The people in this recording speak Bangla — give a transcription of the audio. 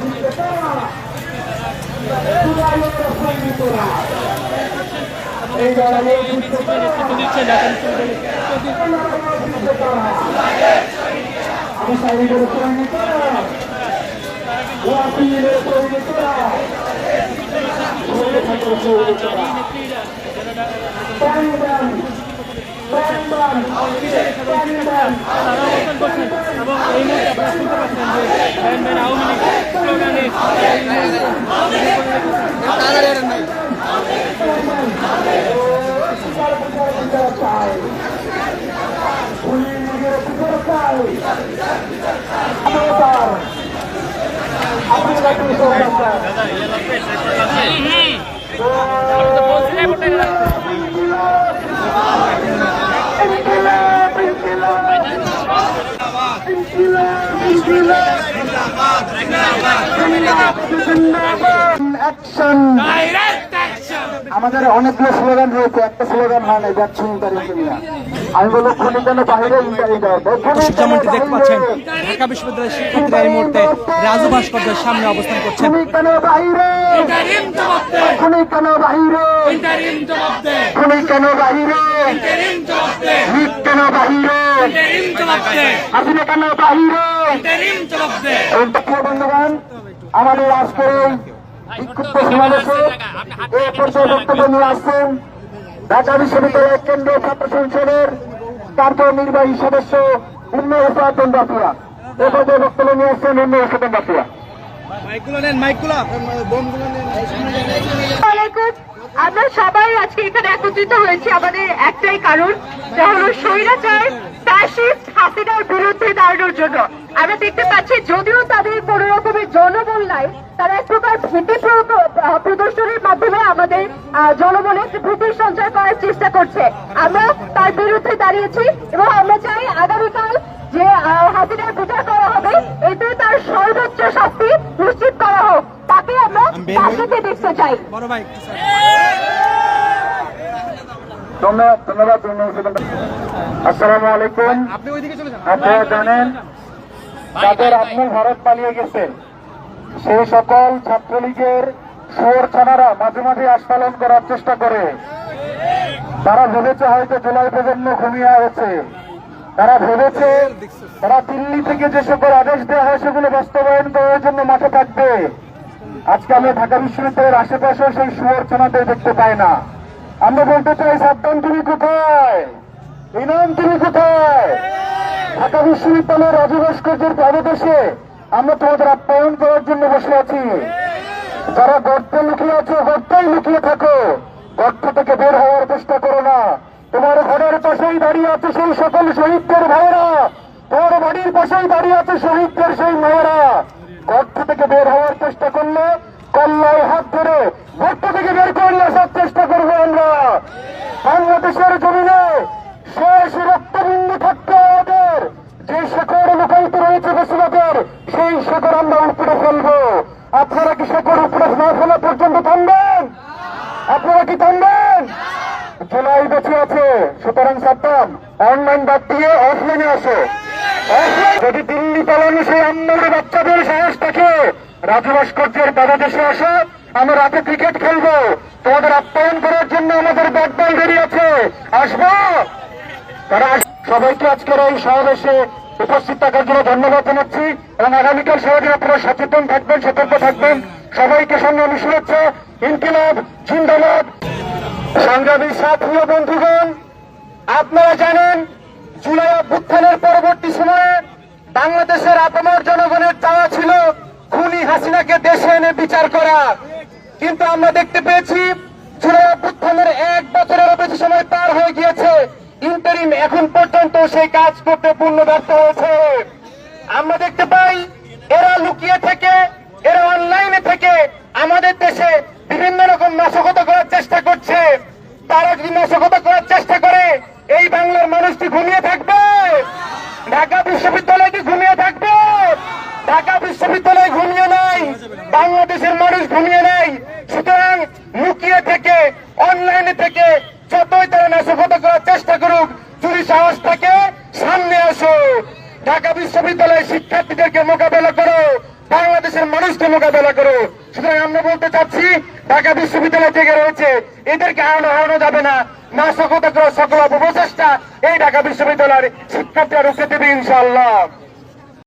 বিজেতা এই লড়াইয়ের বিজেতা আমি সাইডের সৈনিকরা ওয়াকিলের সৈনিকরা প্যান্ডান প্যান্ডান প্যান্ডান তারা অবস্থান করছেন এবং এই মুহূর্তে আপনারা শুনতে পাচ্ছেন যে ব্যান ব্যান আওয়ামী লীগ স্লোগানে অ্যাকশন আমাদের অনেকগুলো স্লোগান রয়েছে একটা স্লোগান হয় না যাচ্ছে ইন্টারিয়া যেমনটি দেখতে পাচ্ছেন ঢাকা বিশ্ববিদ্যালয়ের শিক্ষার্থীরা এই মুহূর্তে রাজু ভাস্কর্যের সামনে অবস্থান করছেন। আমাদের আজকের বিক্ষুব্ধ সমাবেশে এই পর্যায়ে বক্তব্য নিয়ে আসছেন ঢাকা বিশ্ববিদ্যালয়ের কেন্দ্রীয় ছাত্র সংসদের কার্যনির্বাহী সদস্য উন্নয় হোসেন বাপুরা এ পর্যায়ে বক্তব্য নিয়ে আসছেন উন্নয় হোসেন বাপুরা আমরা সবাই আজকে এখানে একত্রিত হয়েছি। আমাদের একটাই কারণ যা হলো স্বৈরাচার ফ্যাসিস্ট হাসিনার বিরুদ্ধে দাঁড়ানোর জন্য। আমরা দেখতে পাচ্ছি যদিও তাদের কোন রকমের জনবল নাই তারা এক প্রকার ভীতি প্রদর্শনের মাধ্যমে আমাদের একটি ভীতির সঞ্চার করার চেষ্টা করছে। আমরা তার বিরুদ্ধে দাঁড়িয়েছি এবং আমরা চাই আগামীকাল যে হাসিনার বিচার করা হবে এতে তার সর্বোচ্চ শাস্তি নিশ্চিত করা হোক। তাকে আমরা শাস্তিতে দেখতে চাই। ভাই ধন্যবাদ ধন্যবাদ আসসালামু আলাইকুম। আপনি ওইদিকে চলে যান। আপনারা জানেন যাদের আপনি ভারত পালিয়ে গেছেন সেই সকল ছাত্রলীগের সুর ছানারা মাঝে মাঝে আস্ফালন করার চেষ্টা করে। তারা ভেবেছে হয়তো জুলাই প্রজন্ম ঘুমিয়ে আছে। তারা ভেবেছে তারা দিল্লি থেকে যে সকল আদেশ দেওয়া হয় সেগুলো বাস্তবায়ন করার জন্য মাঠে থাকবে। আজকে আমরা ঢাকা বিশ্ববিদ্যালয়ের আশেপাশে সেই সুয়ার ছানাদের দেখতে পাই না। আমরা বলতে চাই, সাবধান, তুমি কোথায়? ইনাম তুমি কোথায়? ঢাকা বিশ্ববিদ্যালয়ের রাজু ভাস্কর্যের পাদদেশে আমরা তোমাদের আপ্যায়ন করার জন্য বসে আছি। যারা গর্তে লুকিয়ে আছো, গর্তেই লুকিয়ে থাকো। গর্ত থেকে বের হওয়ার চেষ্টা করো না। তোমার ঘরের পাশেই দাঁড়িয়ে আছে সেই সকল শহীদদের ভাইয়েরা। তোমার বাড়ির পাশেই দাঁড়িয়ে আছে শহীদদের সেই মেয়েরা। গর্ত থেকে বের হওয়ার চেষ্টা করলে কল্লায় হাত ধরে গর্ত থেকে বের করে আসার চেষ্টা করব আমরা। বাংলাদেশের জমিনে শেষ শেখর আমরা উপরে ফেলব। আপনারা কি শেখর উপরে না ফেলা পর্যন্ত থামবেন? আপনারা কি থামবেন? জুলাই বেঁচে আছে, সুতরাং সাবধান। অনলাইন বাদ দিয়ে অফলাইনে আসো। যদি দিল্লি পালানো সেই আম্মার বাচ্চাদের সাহস থাকে, রাজু ভাস্কর্যের বাংলাদেশে আসো, আমরা রাতে ক্রিকেট খেলব। তোমাদের আপ্যায়ন করার জন্য আমাদের ব্যাট বল বেরিয়ে আছে। আসব? তারা সবাইকে আজকের এই সমাবেশে উপস্থিত থাকার জন্য ধন্যবাদ জানাচ্ছি এবং আগামীকাল সবাই আপনারা সচেতন থাকবেন, সতর্ক থাকবেন। সবাইকে সংগ্রামী শুভেচ্ছা। ইনকিলাব, জিন্দাবাদ। সংগ্রামী সাথী বন্ধুগণ, আপনারা জানেন, জুলাই অভ্যুত্থানের পরবর্তী সময়ে বাংলাদেশের আপামর জনগণের চাওয়া ছিল খুনি হাসিনাকে দেশে এনে বিচার করা। কিন্তু আমরা দেখতে পেয়েছি, জুলাই অভ্যুত্থানের এক বছরেরও বেশি সময় পার হয়ে গিয়েছে। ইন্টারিম এখন পর্যন্ত সেই কাজ করতে পূর্ণ ব্যর্থ হয়েছে। আমরা দেখতে পাই, এরা লুকিয়ে থেকে, এরা অনলাইনে থেকে আমাদের দেশে বিভিন্ন রকম নাশকতা করার চেষ্টা করছে। তারা যদি নাশকতা করার চেষ্টা করে, এই বাংলার মানুষটি ঘুমিয়ে থাকবে। ঢাকা বিশ্ববিদ্যালয় কি ঘুমিয়ে থাকবে? ঢাকা বিশ্ববিদ্যালয় ঘুমিয়ে নাই, বাংলাদেশের মানুষ ঘুমিয়ে নাই। সুতরাং লুকিয়ে থেকে, অনলাইনে থেকে যতই তারা নাশকতা সাহস সামনে আসো। ঢাকা বিশ্ববিদ্যালয়ের শিক্ষার্থীদেরকে মোকাবেলা করো, বাংলাদেশের মানুষকে মোকাবেলা করো। সুতরাং আমরা বলতে চাচ্ছি, ঢাকা বিশ্ববিদ্যালয় থেকে রয়েছে, এদেরকে হারানো হারানো যাবে না। নাশকতা করার সকল অপপ্রচেষ্টা এই ঢাকা বিশ্ববিদ্যালয়ের শিক্ষার্থীরা রুখে দেবে ইনশাল্লাহ